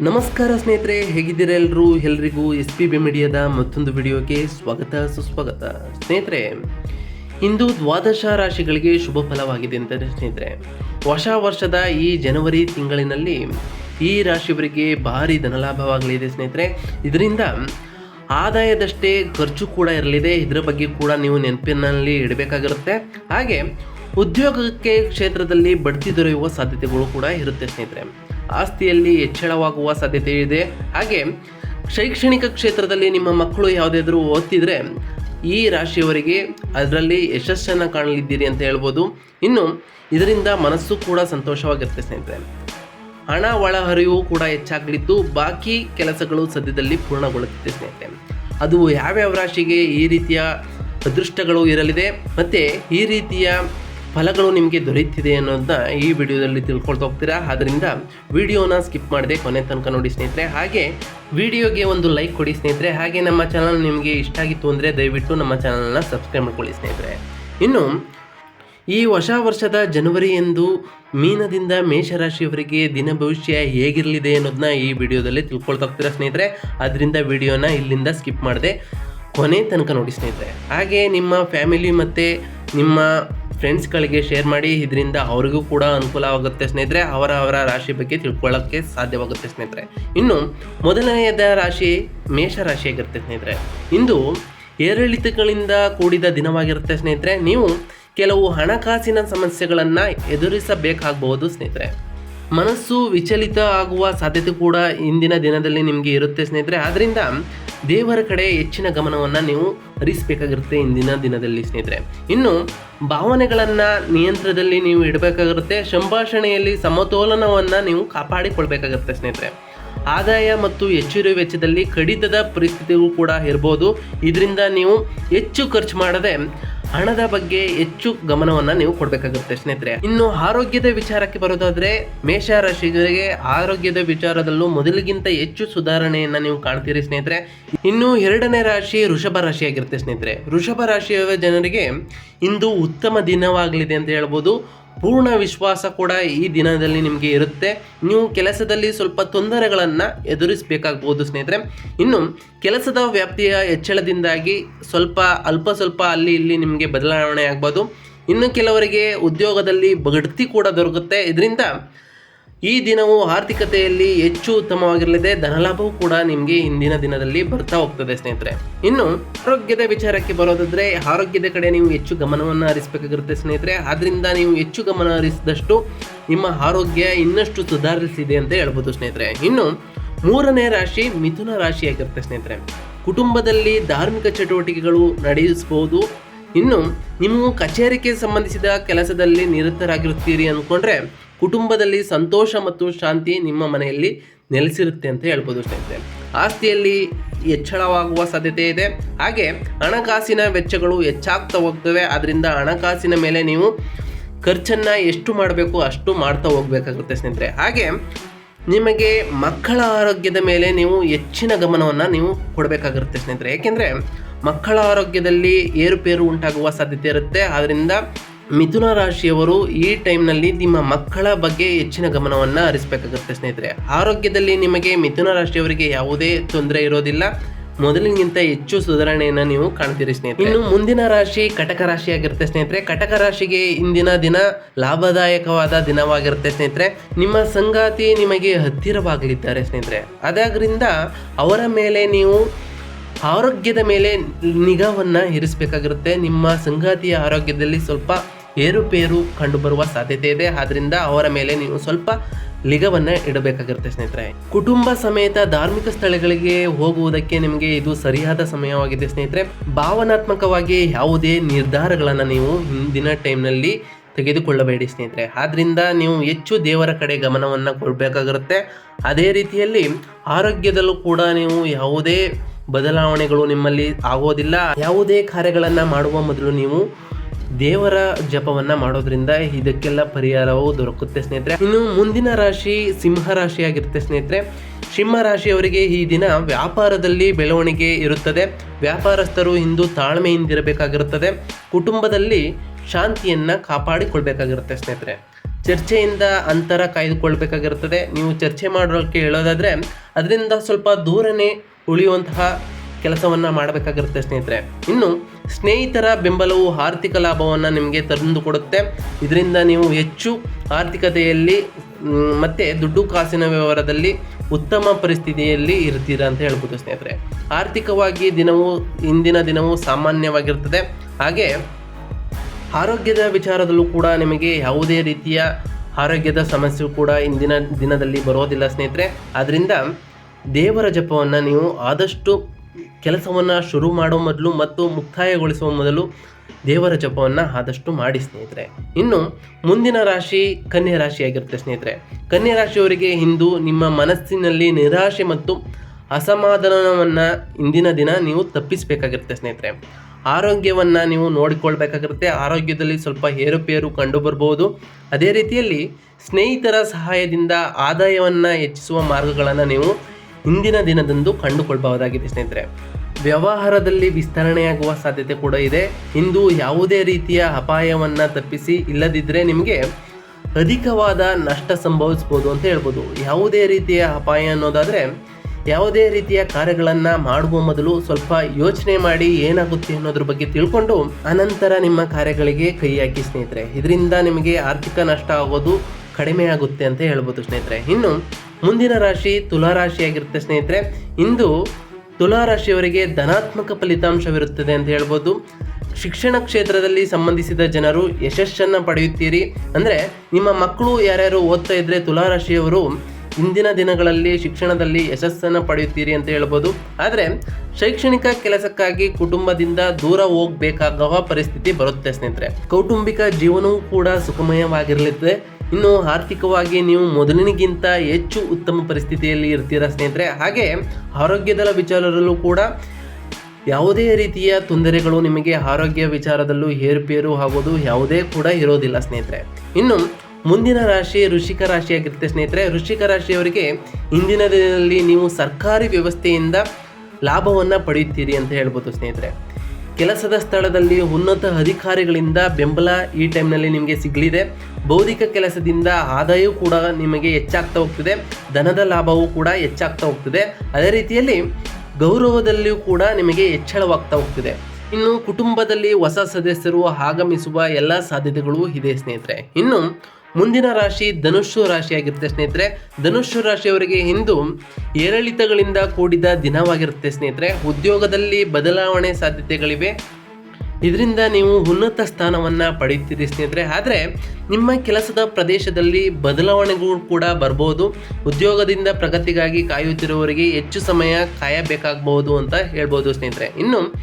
ನಮಸ್ಕಾರ ಸ್ನೇಹಿತರೆ, ಹೇಗಿದ್ದೀರಾ ಎಲ್ಲರೂ ಎಲ್ರಿಗೂ ಎಸ್ ಪಿ ಬಿ ಮೀಡಿಯಾದ ಮತ್ತೊಂದು ವಿಡಿಯೋಗೆ ಸ್ವಾಗತ, ಸುಸ್ವಾಗತ. ಸ್ನೇಹಿತರೆ, ಇಂದು ದ್ವಾದಶ ರಾಶಿಗಳಿಗೆ ಶುಭ ಫಲವಾಗಿದೆ ಅಂತಾರೆ ಸ್ನೇಹಿತರೆ ಹೊಸ ವರ್ಷದ ಈ ಜನವರಿ ತಿಂಗಳಿನಲ್ಲಿ ಈ ರಾಶಿಯವರಿಗೆ ಭಾರಿ ಧನಲಾಭವಾಗಲಿದೆ ಸ್ನೇಹಿತರೆ. ಇದರಿಂದ ಆದಾಯದಷ್ಟೇ ಖರ್ಚು ಕೂಡ ಇರಲಿದೆ. ಇದರ ಬಗ್ಗೆ ಕೂಡ ನೀವು ನೆನಪಿನಲ್ಲಿ ಇಡಬೇಕಾಗಿರುತ್ತೆ. ಹಾಗೆ ಉದ್ಯೋಗಕ್ಕೆ ಕ್ಷೇತ್ರದಲ್ಲಿ ಬಡ್ತಿ ದೊರೆಯುವ ಸಾಧ್ಯತೆಗಳು ಕೂಡ ಇರುತ್ತೆ ಸ್ನೇಹಿತರೆ. ಆಸ್ತಿಯಲ್ಲಿ ಹೆಚ್ಚಳವಾಗುವ ಸಾಧ್ಯತೆ ಇದೆ. ಹಾಗೆ ಶೈಕ್ಷಣಿಕ ಕ್ಷೇತ್ರದಲ್ಲಿ ನಿಮ್ಮ ಮಕ್ಕಳು ಯಾವುದಾದ್ರೂ ಓದ್ತಿದ್ರೆ ಈ ರಾಶಿಯವರಿಗೆ ಅದರಲ್ಲಿ ಯಶಸ್ಸನ್ನು ಕಾಣಲಿದ್ದೀರಿ ಅಂತ ಹೇಳ್ಬೋದು. ಇನ್ನು ಇದರಿಂದ ಮನಸ್ಸು ಕೂಡ ಸಂತೋಷವಾಗಿರುತ್ತೆ ಸ್ನೇಹಿತರೆ. ಹಣ ಒಳಹರಿವು ಕೂಡ ಹೆಚ್ಚಾಗಲಿದ್ದು ಬಾಕಿ ಕೆಲಸಗಳು ಸದ್ಯದಲ್ಲಿ ಪೂರ್ಣಗೊಳ್ಳುತ್ತಿದೆ ಸ್ನೇಹಿತರೆ. ಅದು ಯಾವ್ಯಾವ ರಾಶಿಗೆ ಈ ರೀತಿಯ ಅದೃಷ್ಟಗಳು ಇರಲಿದೆ. ಮತ್ತು ಈ ರೀತಿಯ ಫಲಗಳು ನಿಮಗೆ ದೊರೆಯುತ್ತಿದೆ ಅನ್ನೋದನ್ನ ಈ ವಿಡಿಯೋದಲ್ಲಿ ತಿಳ್ಕೊಳ್ತಾ ಹೋಗ್ತೀರಾ? ಆದ್ದರಿಂದ ವಿಡಿಯೋನ ಸ್ಕಿಪ್ ಮಾಡದೆ ಕೊನೆ ತನಕ ನೋಡಿ ಸ್ನೇಹಿತರೆ. ಹಾಗೆ ವಿಡಿಯೋಗೆ ಒಂದು ಲೈಕ್ ಕೊಡಿ ಸ್ನೇಹಿತರೆ. ಹಾಗೆ ನಮ್ಮ ಚಾನಲ್ ನಿಮಗೆ ಇಷ್ಟ ಆಗಿತ್ತು ಅಂದರೆ ದಯವಿಟ್ಟು ನಮ್ಮ ಚಾನಲ್ನ ಸಬ್ಸ್ಕ್ರೈಬ್ ಮಾಡ್ಕೊಳ್ಳಿ ಸ್ನೇಹಿತರೆ. ಇನ್ನು ಈ ಹೊಸ ವರ್ಷದ ಜನವರಿ ಎಂದು ಮೀನದಿಂದ ಮೇಷರಾಶಿಯವರಿಗೆ ದಿನ ಭವಿಷ್ಯ ಹೇಗಿರಲಿದೆ ಅನ್ನೋದನ್ನ ಈ ವಿಡಿಯೋದಲ್ಲಿ ತಿಳ್ಕೊಳ್ತಾ ಹೋಗ್ತೀರಾ ಸ್ನೇಹಿತರೆ? ಅದರಿಂದ ವಿಡಿಯೋನ ಇಲ್ಲಿಂದ ಸ್ಕಿಪ್ ಮಾಡದೆ ಕೊನೆ ತನಕ ನೋಡಿ ಸ್ನೇಹಿತರೆ. ಹಾಗೆ ನಿಮ್ಮ ಫ್ಯಾಮಿಲಿ ಮತ್ತು ನಿಮ್ಮ ಫ್ರೆಂಡ್ಸ್ಗಳಿಗೆ ಶೇರ್ ಮಾಡಿ, ಇದರಿಂದ ಅವರಿಗೂ ಕೂಡ ಅನುಕೂಲವಾಗುತ್ತೆ ಸ್ನೇಹಿತರೆ. ಅವರ ಅವರ ರಾಶಿ ಬಗ್ಗೆ ತಿಳ್ಕೊಳ್ಳೋಕ್ಕೆ ಸಾಧ್ಯವಾಗುತ್ತೆ ಸ್ನೇಹಿತರೆ. ಇನ್ನು ಮೊದಲನೆಯದ ರಾಶಿ ಮೇಷ ರಾಶಿಯಾಗಿರುತ್ತೆ ಸ್ನೇಹಿತರೆ. ಇಂದು ಏರಿಳಿತಗಳಿಂದ ಕೂಡಿದ ದಿನವಾಗಿರುತ್ತೆ ಸ್ನೇಹಿತರೆ. ನೀವು ಕೆಲವು ಹಣಕಾಸಿನ ಸಮಸ್ಯೆಗಳನ್ನು ಎದುರಿಸಬೇಕಾಗಬಹುದು ಸ್ನೇಹಿತರೆ. ಮನಸ್ಸು ವಿಚಲಿತ ಆಗುವ ಸಾಧ್ಯತೆ ಕೂಡ ಇಂದಿನ ದಿನದಲ್ಲಿ ನಿಮಗೆ ಇರುತ್ತೆ ಸ್ನೇಹಿತರೆ. ಆದ್ದರಿಂದ ದೇವರ ಕಡೆ ಹೆಚ್ಚಿನ ಗಮನವನ್ನು ನೀವು ಹರಿಸಬೇಕಾಗಿರುತ್ತೆ ಇಂದಿನ ದಿನದಲ್ಲಿ ಸ್ನೇಹಿತರೆ. ಇನ್ನು ಭಾವನೆಗಳನ್ನು ನಿಯಂತ್ರಣದಲ್ಲಿ ನೀವು ಇಡಬೇಕಾಗಿರುತ್ತೆ, ಸಂಭಾಷಣೆಯಲ್ಲಿ ಸಮತೋಲನವನ್ನು ನೀವು ಕಾಪಾಡಿಕೊಳ್ಬೇಕಾಗುತ್ತೆ ಸ್ನೇಹಿತರೆ. ಆದಾಯ ಮತ್ತು ಹೆಚ್ಚುವರಿ ವೆಚ್ಚದಲ್ಲಿ ಕಡಿತದ ಪರಿಸ್ಥಿತಿಗೂ ಕೂಡ ಇರ್ಬೋದು. ಇದರಿಂದ ನೀವು ಹೆಚ್ಚು ಖರ್ಚು ಮಾಡದೆ ಹಣದ ಬಗ್ಗೆ ಹೆಚ್ಚು ಗಮನವನ್ನು ನೀವು ಕೊಡಬೇಕಾಗುತ್ತೆ ಸ್ನೇಹಿತರೆ. ಇನ್ನು ಆರೋಗ್ಯದ ವಿಚಾರಕ್ಕೆ ಬರೋದಾದ್ರೆ ಮೇಷ ರಾಶಿಗಳಿಗೆ ಆರೋಗ್ಯದ ವಿಚಾರದಲ್ಲೂ ಮೊದಲಿಗಿಂತ ಹೆಚ್ಚು ಸುಧಾರಣೆಯನ್ನು ನೀವು ಕಾಣ್ತೀರಿ ಸ್ನೇಹಿತರೆ. ಇನ್ನು ಎರಡನೇ ರಾಶಿ ವೃಷಭ ರಾಶಿಯಾಗಿರುತ್ತೆ ಸ್ನೇಹಿತರೆ. ವೃಷಭ ರಾಶಿಯ ಜನರಿಗೆ ಇಂದು ಉತ್ತಮ ದಿನವಾಗಲಿದೆ ಅಂತ ಹೇಳ್ಬೋದು. ಪೂರ್ಣ ವಿಶ್ವಾಸ ಕೂಡ ಈ ದಿನದಲ್ಲಿ ನಿಮಗೆ ಇರುತ್ತೆ. ನೀವು ಕೆಲಸದಲ್ಲಿ ಸ್ವಲ್ಪ ತೊಂದರೆಗಳನ್ನು ಎದುರಿಸಬೇಕಾಗ್ಬೋದು ಸ್ನೇಹಿತರೆ. ಇನ್ನು ಕೆಲಸದ ವ್ಯಾಪ್ತಿಯ ಹೆಚ್ಚಳದಿಂದಾಗಿ ಸ್ವಲ್ಪ ಅಲ್ಪ ಸ್ವಲ್ಪ ಅಲ್ಲಿ ಇಲ್ಲಿ ನಿಮಗೆ ಬದಲಾವಣೆ ಆಗ್ಬೋದು. ಇನ್ನು ಕೆಲವರಿಗೆ ಉದ್ಯೋಗದಲ್ಲಿ ಬಡ್ತಿ ಕೂಡ ದೊರಕುತ್ತೆ. ಇದರಿಂದ ಈ ದಿನವು ಆರ್ಥಿಕತೆಯಲ್ಲಿ ಹೆಚ್ಚು ಉತ್ತಮವಾಗಿರಲಿದೆ. ಧನಲಾಭವೂ ಕೂಡ ನಿಮಗೆ ಇಂದಿನ ದಿನದಲ್ಲಿ ಬರ್ತಾ ಹೋಗ್ತದೆ ಸ್ನೇಹಿತರೆ. ಇನ್ನು ಆರೋಗ್ಯದ ವಿಚಾರಕ್ಕೆ ಬರೋದಾದ್ರೆ ಆರೋಗ್ಯದ ಕಡೆ ನೀವು ಹೆಚ್ಚು ಗಮನವನ್ನು ಹರಿಸಬೇಕಾಗಿರುತ್ತೆ ಸ್ನೇಹಿತರೆ. ಆದ್ರಿಂದ ನೀವು ಹೆಚ್ಚು ಗಮನ ಹರಿಸಿದಷ್ಟು ನಿಮ್ಮ ಆರೋಗ್ಯ ಇನ್ನಷ್ಟು ಸುಧಾರಿಸಿದೆ ಅಂತ ಹೇಳ್ಬೋದು ಸ್ನೇಹಿತರೆ. ಇನ್ನು ಮೂರನೇ ರಾಶಿ ಮಿಥುನ ರಾಶಿಯಾಗಿರುತ್ತೆ ಸ್ನೇಹಿತರೆ. ಕುಟುಂಬದಲ್ಲಿ ಧಾರ್ಮಿಕ ಚಟುವಟಿಕೆಗಳು ನಡೆಸಬಹುದು. ಇನ್ನು ನೀವು ಕಚೇರಿಗೆ ಸಂಬಂಧಿಸಿದ ಕೆಲಸದಲ್ಲಿ ನಿರತರಾಗಿರುತ್ತೀರಿ ಅಂದ್ಕೊಂಡ್ರೆ ಕುಟುಂಬದಲ್ಲಿ ಸಂತೋಷ ಮತ್ತು ಶಾಂತಿ ನಿಮ್ಮ ಮನೆಯಲ್ಲಿ ನೆಲೆಸಿರುತ್ತೆ ಅಂತ ಹೇಳ್ಬೋದು ಸ್ನೇಹಿತರೆ ಆಸ್ತಿಯಲ್ಲಿ ಹೆಚ್ಚಳವಾಗುವ ಸಾಧ್ಯತೆ ಇದೆ. ಹಾಗೆ ಹಣಕಾಸಿನ ವೆಚ್ಚಗಳು ಹೆಚ್ಚಾಗ್ತಾ ಹೋಗ್ತವೆ. ಅದರಿಂದ ಹಣಕಾಸಿನ ಮೇಲೆ ನೀವು ಖರ್ಚನ್ನು ಎಷ್ಟು ಮಾಡಬೇಕು ಅಷ್ಟು ಮಾಡ್ತಾ ಹೋಗ್ಬೇಕಾಗುತ್ತೆ ಸ್ನೇಹಿತರೆ. ಹಾಗೆ ನಿಮಗೆ ಮಕ್ಕಳ ಆರೋಗ್ಯದ ಮೇಲೆ ನೀವು ಹೆಚ್ಚಿನ ಗಮನವನ್ನು ನೀವು ಕೊಡಬೇಕಾಗಿರುತ್ತೆ ಸ್ನೇಹಿತರೆ. ಏಕೆಂದರೆ ಮಕ್ಕಳ ಆರೋಗ್ಯದಲ್ಲಿ ಏರುಪೇರು ಉಂಟಾಗುವ ಸಾಧ್ಯತೆ ಇರುತ್ತೆ. ಆದ್ದರಿಂದ ಮಿಥುನ ರಾಶಿಯವರು ಈ ಟೈಮ್ನಲ್ಲಿ ನಿಮ್ಮ ಮಕ್ಕಳ ಬಗ್ಗೆ ಹೆಚ್ಚಿನ ಗಮನವನ್ನು ಹರಿಸಬೇಕಾಗುತ್ತೆ ಸ್ನೇಹಿತರೆ. ಆರೋಗ್ಯದಲ್ಲಿ ನಿಮಗೆ ಮಿಥುನ ರಾಶಿಯವರಿಗೆ ಯಾವುದೇ ತೊಂದರೆ ಇರೋದಿಲ್ಲ. ಮೊದಲಿಗಿಂತ ಹೆಚ್ಚು ಸುಧಾರಣೆಯನ್ನು ನೀವು ಕಾಣ್ತೀರಿ ಸ್ನೇಹಿತರೆ. ಇನ್ನು ಮುಂದಿನ ರಾಶಿ ಕಟಕ ರಾಶಿಯಾಗಿರುತ್ತೆ ಸ್ನೇಹಿತರೆ. ಕಟಕ ರಾಶಿಗೆ ಇಂದಿನ ದಿನ ಲಾಭದಾಯಕವಾದ ದಿನವಾಗಿರುತ್ತೆ ಸ್ನೇಹಿತರೆ. ನಿಮ್ಮ ಸಂಗಾತಿ ನಿಮಗೆ ಹತ್ತಿರವಾಗಲಿದ್ದಾರೆ ಸ್ನೇಹಿತರೆ. ಅದಾದ್ರಿಂದ ಅವರ ಮೇಲೆ ನೀವು ಆರೋಗ್ಯದ ಮೇಲೆ ನಿಗಾವನ್ನು ಇರಿಸಬೇಕಾಗಿರುತ್ತೆ. ನಿಮ್ಮ ಸಂಗಾತಿಯ ಆರೋಗ್ಯದಲ್ಲಿ ಸ್ವಲ್ಪ ಏರುಪೇರು ಕಂಡುಬರುವ ಸಾಧ್ಯತೆ ಇದೆ. ಆದ್ದರಿಂದ ಅವರ ಮೇಲೆ ನೀವು ಸ್ವಲ್ಪ ಲಿಗವನ್ನು ಇಡಬೇಕಾಗಿರುತ್ತೆ ಸ್ನೇಹಿತರೆ. ಕುಟುಂಬ ಸಮೇತ ಧಾರ್ಮಿಕ ಸ್ಥಳಗಳಿಗೆ ಹೋಗುವುದಕ್ಕೆ ನಿಮಗೆ ಇದು ಸರಿಯಾದ ಸಮಯವಾಗಿದೆ ಸ್ನೇಹಿತರೆ. ಭಾವನಾತ್ಮಕವಾಗಿ ಯಾವುದೇ ನಿರ್ಧಾರಗಳನ್ನು ನೀವು ಹಿಂದಿನ ಟೈಮ್ನಲ್ಲಿ ತೆಗೆದುಕೊಳ್ಳಬೇಡಿ ಸ್ನೇಹಿತರೆ. ಆದ್ದರಿಂದ ನೀವು ಹೆಚ್ಚು ದೇವರ ಕಡೆ ಗಮನವನ್ನು ಕೊಡಬೇಕಾಗಿರುತ್ತೆ. ಅದೇ ರೀತಿಯಲ್ಲಿ ಆರೋಗ್ಯದಲ್ಲೂ ಕೂಡ ನೀವು ಯಾವುದೇ ಬದಲಾವಣೆಗಳು ನಿಮ್ಮಲ್ಲಿ ಆಗೋದಿಲ್ಲ. ಯಾವುದೇ ಕಾರ್ಯಗಳನ್ನು ಮಾಡುವ ಮೊದಲು ನೀವು ದೇವರ ಜಪವನ್ನ ಮಾಡೋದ್ರಿಂದ ಇದಕ್ಕೆಲ್ಲ ಪರಿಹಾರವು ದೊರಕುತ್ತೆ ಸ್ನೇಹಿತರೆ. ಇನ್ನು ಮುಂದಿನ ರಾಶಿ ಸಿಂಹ ರಾಶಿಯಾಗಿರುತ್ತೆ ಸ್ನೇಹಿತರೆ. ಸಿಂಹ ರಾಶಿಯವರಿಗೆ ಈ ದಿನ ವ್ಯಾಪಾರದಲ್ಲಿ ಬೆಳವಣಿಗೆ ಇರುತ್ತದೆ. ವ್ಯಾಪಾರಸ್ಥರು ಇಂದು ತಾಳ್ಮೆಯಿಂದಿರಬೇಕಾಗಿರುತ್ತದೆ ಕುಟುಂಬದಲ್ಲಿ ಶಾಂತಿಯನ್ನ ಕಾಪಾಡಿಕೊಳ್ಬೇಕಾಗಿರುತ್ತೆ ಸ್ನೇಹಿತರೆ. ಚರ್ಚೆಯಿಂದ ಅಂತರ ಕಾಯ್ದುಕೊಳ್ಬೇಕಾಗಿರುತ್ತದೆ. ನೀವು ಚರ್ಚೆ ಮಾಡೋಕ್ಕೆ ಹೇಳೋದಾದರೆ, ಅದರಿಂದ ಸ್ವಲ್ಪ ದೂರನೇ ಉಳಿಯುವಂತಹ ಕೆಲಸವನ್ನು ಮಾಡಬೇಕಾಗಿರುತ್ತೆ ಸ್ನೇಹಿತರೆ. ಇನ್ನು ಸ್ನೇಹಿತರ ಬೆಂಬಲವು ಆರ್ಥಿಕ ಲಾಭವನ್ನು ನಿಮಗೆ ತಂದು ಕೊಡುತ್ತೆ. ಇದರಿಂದ ನೀವು ಹೆಚ್ಚು ಆರ್ಥಿಕತೆಯಲ್ಲಿ ಮತ್ತು ದುಡ್ಡು ಕಾಸಿನ ವ್ಯವಹಾರದಲ್ಲಿ ಉತ್ತಮ ಪರಿಸ್ಥಿತಿಯಲ್ಲಿ ಇರ್ತೀರಾ ಅಂತ ಹೇಳ್ಬೋದು ಸ್ನೇಹಿತರೆ. ಆರ್ಥಿಕವಾಗಿ ದಿನವೂ, ಇಂದಿನ ದಿನವೂ ಸಾಮಾನ್ಯವಾಗಿರ್ತದೆ. ಹಾಗೆ ಆರೋಗ್ಯದ ವಿಚಾರದಲ್ಲೂ ಕೂಡ ನಿಮಗೆ ಯಾವುದೇ ರೀತಿಯ ಆರೋಗ್ಯದ ಸಮಸ್ಯೆ ಕೂಡ ಇಂದಿನ ದಿನದಲ್ಲಿ ಬರೋದಿಲ್ಲ ಸ್ನೇಹಿತರೆ. ಆದ್ದರಿಂದ ದೇವರ ಜಪವನ್ನು ನೀವು ಆದಷ್ಟು ಕೆಲಸವನ್ನು ಶುರು ಮಾಡೋ ಮೊದಲು ಮತ್ತು ಮುಕ್ತಾಯಗೊಳಿಸುವ ಮೊದಲು ದೇವರ ಜಪವನ್ನು ಆದಷ್ಟು ಮಾಡಿ ಸ್ನೇಹಿತರೆ. ಇನ್ನು ಮುಂದಿನ ರಾಶಿ ಕನ್ಯಾ ರಾಶಿಯಾಗಿರುತ್ತೆ ಸ್ನೇಹಿತರೆ. ಕನ್ಯಾ ರಾಶಿಯವರಿಗೆ ಇಂದು ನಿಮ್ಮ ಮನಸ್ಸಿನಲ್ಲಿ ನಿರಾಶೆ ಮತ್ತು ಅಸಮಾಧಾನವನ್ನು ಇಂದಿನ ದಿನ ನೀವು ತಪ್ಪಿಸಬೇಕಾಗಿರುತ್ತೆ ಸ್ನೇಹಿತರೆ. ಆರೋಗ್ಯವನ್ನು ನೀವು ನೋಡಿಕೊಳ್ಬೇಕಾಗಿರುತ್ತೆ. ಆರೋಗ್ಯದಲ್ಲಿ ಸ್ವಲ್ಪ ಏರುಪೇರು ಕಂಡು ಬರ್ಬೋದು. ಅದೇ ರೀತಿಯಲ್ಲಿ ಸ್ನೇಹಿತರ ಸಹಾಯದಿಂದ ಆದಾಯವನ್ನು ಹೆಚ್ಚಿಸುವ ಮಾರ್ಗಗಳನ್ನು ನೀವು ಇಂದಿನ ದಿನದಂದು ಕಂಡುಕೊಳ್ಬಹುದಾಗಿದೆ ಸ್ನೇಹಿತರೆ. ವ್ಯವಹಾರದಲ್ಲಿ ವಿಸ್ತರಣೆಯಾಗುವ ಸಾಧ್ಯತೆ ಕೂಡ ಇದೆ. ಇಂದು ಯಾವುದೇ ರೀತಿಯ ಅಪಾಯವನ್ನು ತಪ್ಪಿಸಿ ಇಲ್ಲದಿದ್ದರೆ ನಿಮಗೆ ಅಧಿಕವಾದ ನಷ್ಟ ಸಂಭವಿಸ್ಬೋದು ಅಂತ ಹೇಳ್ಬೋದು. ಯಾವುದೇ ರೀತಿಯ ಅಪಾಯ ಅನ್ನೋದಾದರೆ ಯಾವುದೇ ರೀತಿಯ ಕಾರ್ಯಗಳನ್ನು ಮಾಡುವ ಮೊದಲು ಸ್ವಲ್ಪ ಯೋಚನೆ ಮಾಡಿ ಏನಾಗುತ್ತೆ ಅನ್ನೋದ್ರ ಬಗ್ಗೆ ತಿಳ್ಕೊಂಡು ಅನಂತರ ನಿಮ್ಮ ಕಾರ್ಯಗಳಿಗೆ ಕೈ ಹಾಕಿ ಸ್ನೇಹಿತರೆ. ಇದರಿಂದ ನಿಮಗೆ ಆರ್ಥಿಕ ನಷ್ಟ ಆಗೋದು ಕಡಿಮೆ ಆಗುತ್ತೆ ಅಂತ ಹೇಳ್ಬೋದು ಸ್ನೇಹಿತರೆ. ಇನ್ನು ಮುಂದಿನ ರಾಶಿ ತುಲಾ ರಾಶಿಯಾಗಿರುತ್ತೆ ಸ್ನೇಹಿತರೆ. ಇಂದು ತುಲಾ ರಾಶಿಯವರಿಗೆ ಧನಾತ್ಮಕ ಫಲಿತಾಂಶವಿರುತ್ತದೆ ಅಂತ ಹೇಳ್ಬೋದು. ಶಿಕ್ಷಣ ಕ್ಷೇತ್ರದಲ್ಲಿ ಸಂಬಂಧಿಸಿದ ಜನರು ಯಶಸ್ಸನ್ನು ಪಡೆಯುತ್ತೀರಿ. ಅಂದರೆ ನಿಮ್ಮ ಮಕ್ಕಳು ಯಾರ್ಯಾರು ಓದ್ತಾ ಇದ್ದರೆ ತುಲಾ ರಾಶಿಯವರು ಇಂದಿನ ದಿನಗಳಲ್ಲಿ ಶಿಕ್ಷಣದಲ್ಲಿ ಯಶಸ್ಸನ್ನು ಪಡೆಯುತ್ತೀರಿ ಅಂತ ಹೇಳ್ಬೋದು. ಆದರೆ ಶೈಕ್ಷಣಿಕ ಕೆಲಸಕ್ಕಾಗಿ ಕುಟುಂಬದಿಂದ ದೂರ ಹೋಗಬೇಕಾಗುವ ಪರಿಸ್ಥಿತಿ ಬರುತ್ತೆ ಸ್ನೇಹಿತರೆ. ಕೌಟುಂಬಿಕ ಜೀವನವೂ ಕೂಡ ಸುಖಮಯವಾಗಿರಲಿದೆ. ಇನ್ನು ಆರ್ಥಿಕವಾಗಿ ನೀವು ಮೊದಲಿನಗಿಂತ ಹೆಚ್ಚು ಉತ್ತಮ ಪರಿಸ್ಥಿತಿಯಲ್ಲಿ ಇರ್ತೀರಾ ಸ್ನೇಹಿತರೆ? ಹಾಗೆ ಆರೋಗ್ಯದ ವಿಚಾರದಲ್ಲೂ ಕೂಡ ಯಾವುದೇ ರೀತಿಯ ತೊಂದರೆಗಳು ನಿಮಗೆ ಆರೋಗ್ಯ ವಿಚಾರದಲ್ಲೂ ಏರುಪೇರು ಆಗೋದು ಯಾವುದೇ ಕೂಡ ಇರೋದಿಲ್ಲ ಸ್ನೇಹಿತರೆ. ಇನ್ನು ಮುಂದಿನ ರಾಶಿ ಋಷಿಕ ರಾಶಿಯಾಗಿರುತ್ತೆ ಸ್ನೇಹಿತರೆ. ಋಷಿಕ ರಾಶಿಯವರಿಗೆ ಇಂದಿನ ದಿನದಲ್ಲಿ ನೀವು ಸರ್ಕಾರಿ ವ್ಯವಸ್ಥೆಯಿಂದ ಲಾಭವನ್ನು ಪಡೆಯುತ್ತೀರಿ ಅಂತ ಹೇಳ್ಬೋದು ಸ್ನೇಹಿತರೆ. ಕೆಲಸದ ಸ್ಥಳದಲ್ಲಿ ಉನ್ನತ ಅಧಿಕಾರಿಗಳಿಂದ ಬೆಂಬಲ ಈ ಟೈಮ್ನಲ್ಲಿ ನಿಮಗೆ ಸಿಗಲಿದೆ. ಬೌದ್ಧಿಕ ಕೆಲಸದಿಂದ ಆದಾಯವೂ ಕೂಡ ನಿಮಗೆ ಹೆಚ್ಚಾಗ್ತಾ ಹೋಗ್ತದೆ. ಧನದ ಲಾಭವೂ ಕೂಡ ಹೆಚ್ಚಾಗ್ತಾ ಹೋಗ್ತದೆ. ಅದೇ ರೀತಿಯಲ್ಲಿ ಗೌರವದಲ್ಲಿಯೂ ಕೂಡ ನಿಮಗೆ ಹೆಚ್ಚಳವಾಗ್ತಾ ಹೋಗ್ತಿದೆ. ಇನ್ನು ಕುಟುಂಬದಲ್ಲಿ ಹೊಸ ಸದಸ್ಯರು ಆಗಮಿಸುವ ಎಲ್ಲ ಸಾಧ್ಯತೆಗಳು ಇದೆ ಸ್ನೇಹಿತರೆ. ಇನ್ನು ಮುಂದಿನ ರಾಶಿ ಧನುಸ್ಸು ರಾಶಿಯಾಗಿರುತ್ತೆ ಸ್ನೇಹಿತರೆ. ಧನುಷ್ಯ ರಾಶಿಯವರಿಗೆ ಇಂದು ಏರಿಳಿತಗಳಿಂದ ಕೂಡಿದ ದಿನವಾಗಿರುತ್ತೆ ಸ್ನೇಹಿತರೆ. ಉದ್ಯೋಗದಲ್ಲಿ ಬದಲಾವಣೆ ಸಾಧ್ಯತೆಗಳಿವೆ. ಇದರಿಂದ ನೀವು ಉನ್ನತ ಸ್ಥಾನವನ್ನು ಪಡೆಯುತ್ತೀರಿ ಸ್ನೇಹಿತರೆ. ಆದರೆ ನಿಮ್ಮ ಕೆಲಸದ ಪ್ರದೇಶದಲ್ಲಿ ಬದಲಾವಣೆಗಳು ಕೂಡ ಬರ್ಬೋದು. ಉದ್ಯೋಗದಿಂದ ಪ್ರಗತಿಗಾಗಿ ಕಾಯುತ್ತಿರುವವರಿಗೆ ಹೆಚ್ಚು ಸಮಯ ಕಾಯಬೇಕಾಗಬಹುದು ಅಂತ ಹೇಳ್ಬೋದು ಸ್ನೇಹಿತರೆ. ಇನ್ನು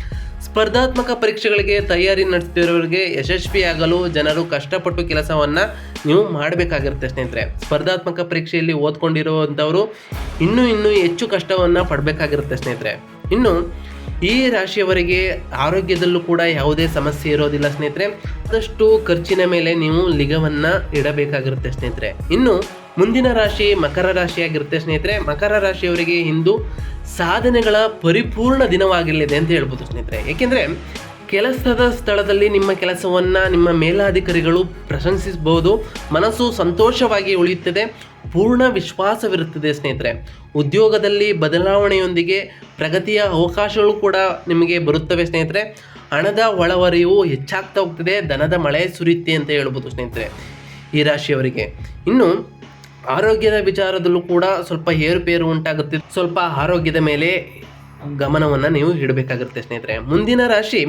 ಸ್ಪರ್ಧಾತ್ಮಕ ಪರೀಕ್ಷೆಗಳಿಗೆ ತಯಾರಿ ನಡೆಸ್ತಿರೋರಿಗೆ ಯಶಸ್ವಿಯಾಗಲು ಜನರು ಕಷ್ಟಪಟ್ಟು ಕೆಲಸವನ್ನು ನೀವು ಮಾಡಬೇಕಾಗಿರುತ್ತೆ ಸ್ನೇಹಿತರೆ. ಸ್ಪರ್ಧಾತ್ಮಕ ಪರೀಕ್ಷೆಯಲ್ಲಿ ಓದ್ಕೊಂಡಿರುವಂಥವರು ಇನ್ನೂ ಇನ್ನೂ ಹೆಚ್ಚು ಕಷ್ಟವನ್ನು ಪಡಬೇಕಾಗಿರುತ್ತೆ ಸ್ನೇಹಿತರೆ. ಇನ್ನು ಈ ರಾಶಿಯವರಿಗೆ ಆರೋಗ್ಯದಲ್ಲೂ ಕೂಡ ಯಾವುದೇ ಸಮಸ್ಯೆ ಇರೋದಿಲ್ಲ ಸ್ನೇಹಿತರೆ. ಆದಷ್ಟು ಖರ್ಚಿನ ಮೇಲೆ ನೀವು ಲಿಗವನ್ನು ಇಡಬೇಕಾಗಿರುತ್ತೆ ಸ್ನೇಹಿತರೆ. ಇನ್ನು ಮುಂದಿನ ರಾಶಿ ಮಕರ ರಾಶಿಯಾಗಿರುತ್ತೆ ಸ್ನೇಹಿತರೆ. ಮಕರ ರಾಶಿಯವರಿಗೆ ಇಂದು ಸಾಧನೆಗಳ ಪರಿಪೂರ್ಣ ದಿನವಾಗಿರಲಿದೆ ಅಂತ ಹೇಳ್ಬೋದು ಸ್ನೇಹಿತರೆ. ಏಕೆಂದರೆ ಕೆಲಸದ ಸ್ಥಳದಲ್ಲಿ ನಿಮ್ಮ ಕೆಲಸವನ್ನು ನಿಮ್ಮ ಮೇಲಾಧಿಕಾರಿಗಳು ಪ್ರಶಂಸಿಸಬಹುದು, ಮನಸ್ಸು ಸಂತೋಷವಾಗಿ ಉಳಿಯುತ್ತದೆ, ಪೂರ್ಣ ವಿಶ್ವಾಸವಿರುತ್ತದೆ ಸ್ನೇಹಿತರೆ. ಉದ್ಯೋಗದಲ್ಲಿ ಬದಲಾವಣೆಯೊಂದಿಗೆ ಪ್ರಗತಿಯ ಅವಕಾಶಗಳು ಕೂಡ ನಿಮಗೆ ಬರುತ್ತವೆ ಸ್ನೇಹಿತರೆ. ಹಣದ ಒಳವರಿವು ಹೆಚ್ಚಾಗ್ತಾ ಹೋಗ್ತದೆ ದನದ ಮಳೆ ಸುರಿಯುತ್ತೆ ಅಂತ ಹೇಳ್ಬೋದು ಸ್ನೇಹಿತರೆ ಈ ರಾಶಿಯವರಿಗೆ. ಇನ್ನು ಆರೋಗ್ಯದ ವಿಚಾರದಲ್ಲೂ ಕೂಡ ಸ್ವಲ್ಪ ಏರುಪೇರು ಉಂಟಾಗುತ್ತೆ. ಸ್ವಲ್ಪ ಆರೋಗ್ಯದ ಮೇಲೆ ಗಮನವನ್ನು ನೀವು ಇಡಬೇಕಾಗಿರುತ್ತೆ ಸ್ನೇಹಿತರೆ. ಮುಂದಿನ ರಾಶಿ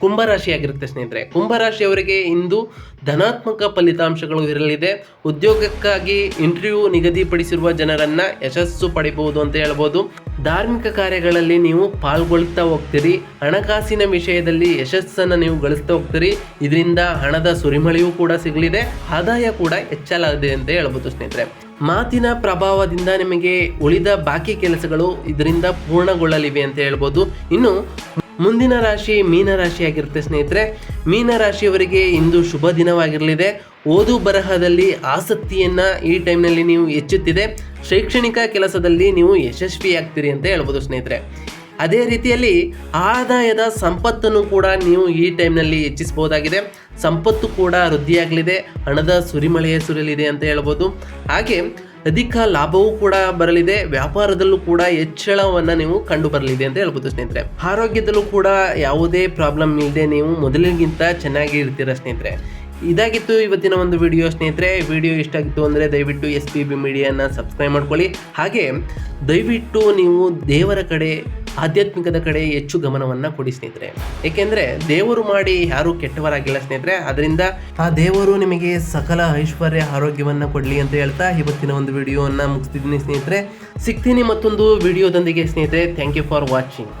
ಕುಂಭರಾಶಿಯಾಗಿರುತ್ತೆ ಸ್ನೇಹಿತರೆ. ಕುಂಭರಾಶಿಯವರಿಗೆ ಇಂದು ಧನಾತ್ಮಕ ಫಲಿತಾಂಶಗಳು ಇರಲಿದೆ. ಉದ್ಯೋಗಕ್ಕಾಗಿ ಇಂಟರ್ವ್ಯೂ ನಿಗದಿಪಡಿಸಿರುವ ಜನರನ್ನ ಯಶಸ್ಸು ಪಡಿಬಹುದು ಅಂತ ಹೇಳ್ಬೋದು. ಧಾರ್ಮಿಕ ಕಾರ್ಯಗಳಲ್ಲಿ ನೀವು ಪಾಲ್ಗೊಳ್ತಾ ಹೋಗ್ತೀರಿ. ಹಣಕಾಸಿನ ವಿಷಯದಲ್ಲಿ ಯಶಸ್ಸನ್ನು ನೀವು ಗಳಿಸ್ತಾ ಹೋಗ್ತೀರಿ. ಇದರಿಂದ ಹಣದ ಸುರಿಮಳೆಯೂ ಕೂಡ ಸಿಗಲಿದೆ. ಆದಾಯ ಕೂಡ ಹೆಚ್ಚಲಾಗಿದೆ ಅಂತ ಹೇಳ್ಬೋದು ಸ್ನೇಹಿತರೆ. ಮಾತಿನ ಪ್ರಭಾವದಿಂದ ನಿಮಗೆ ಉಳಿದ ಬಾಕಿ ಕೆಲಸಗಳು ಇದರಿಂದ ಪೂರ್ಣಗೊಳ್ಳಲಿವೆ ಅಂತ ಹೇಳ್ಬೋದು. ಇನ್ನು ಮುಂದಿನ ರಾಶಿ ಮೀನ ರಾಶಿಯಾಗಿರುತ್ತೆ ಸ್ನೇಹಿತರೆ. ಮೀನ ರಾಶಿಯವರಿಗೆ ಇಂದು ಶುಭ ದಿನವಾಗಿರಲಿದೆ. ಓದು ಬರಹದಲ್ಲಿ ಆಸಕ್ತಿಯನ್ನು ಈ ಟೈಮ್ನಲ್ಲಿ ನೀವು ಹೆಚ್ಚುತ್ತಿದೆ. ಶೈಕ್ಷಣಿಕ ಕೆಲಸದಲ್ಲಿ ನೀವು ಯಶಸ್ವಿಯಾಗ್ತೀರಿ ಅಂತ ಹೇಳ್ಬೋದು ಸ್ನೇಹಿತರೆ. ಅದೇ ರೀತಿಯಲ್ಲಿ ಆದಾಯದ ಸಂಪತ್ತನ್ನು ಕೂಡ ನೀವು ಈ ಟೈಮ್ನಲ್ಲಿ ಹೆಚ್ಚಿಸಬಹುದಾಗಿದೆ. ಸಂಪತ್ತು ಕೂಡ ವೃದ್ಧಿಯಾಗಲಿದೆ. ಹಣದ ಸುರಿಮಳೆಯ ಸುರಿಯಲಿದೆ ಅಂತ ಹೇಳ್ಬೋದು. ಹಾಗೆ ಅಧಿಕ ಲಾಭವೂ ಕೂಡ ಬರಲಿದೆ. ವ್ಯಾಪಾರದಲ್ಲೂ ಕೂಡ ಹೆಚ್ಚಳವನ್ನು ನೀವು ಕಂಡು ಬರಲಿದೆ ಅಂತ ಹೇಳ್ಬೋದು ಸ್ನೇಹಿತರೆ. ಆರೋಗ್ಯದಲ್ಲೂ ಕೂಡ ಯಾವುದೇ ಪ್ರಾಬ್ಲಮ್ ಇಲ್ಲದೆ ನೀವು ಮೊದಲಿಗಿಂತ ಚೆನ್ನಾಗಿ ಇರ್ತೀರ ಸ್ನೇಹಿತರೆ. ಇದಾಗಿತ್ತು ಇವತ್ತಿನ ಒಂದು ವಿಡಿಯೋ ಸ್ನೇಹಿತರೆ. ವಿಡಿಯೋ ಇಷ್ಟ ಆಗಿತ್ತು ಅಂದರೆ ದಯವಿಟ್ಟು ಎಸ್ ಪಿ ಬಿ ಮೀಡಿಯಾನ ಸಬ್ಸ್ಕ್ರೈಬ್ ಮಾಡ್ಕೊಳ್ಳಿ. ಹಾಗೆ ದಯವಿಟ್ಟು ನೀವು ದೇವರ ಕಡೆ ಆಧ್ಯಾತ್ಮಿಕದ ಕಡೆ ಹೆಚ್ಚು ಗಮನವನ್ನು ಕೊಡಿ ಸ್ನೇಹಿತರೆ. ಏಕೆಂದರೆ ದೇವರು ಮಾಡಿ ಯಾರೂ ಕೆಟ್ಟವರಾಗಿಲ್ಲ ಸ್ನೇಹಿತರೆ ಅದರಿಂದ ಆ ದೇವರು ನಿಮಗೆ ಸಕಲ ಐಶ್ವರ್ಯ ಆರೋಗ್ಯವನ್ನು ಕೊಡಲಿ ಅಂತ ಹೇಳ್ತಾ ಇವತ್ತಿನ ಒಂದು ವಿಡಿಯೋವನ್ನು ಮುಗಿಸ್ತಿದ್ದೀನಿ ಸ್ನೇಹಿತರೆ. ಸಿಗ್ತೀನಿ ಮತ್ತೊಂದು ವಿಡಿಯೋದೊಂದಿಗೆ ಸ್ನೇಹಿತರೆ. Thank you for watching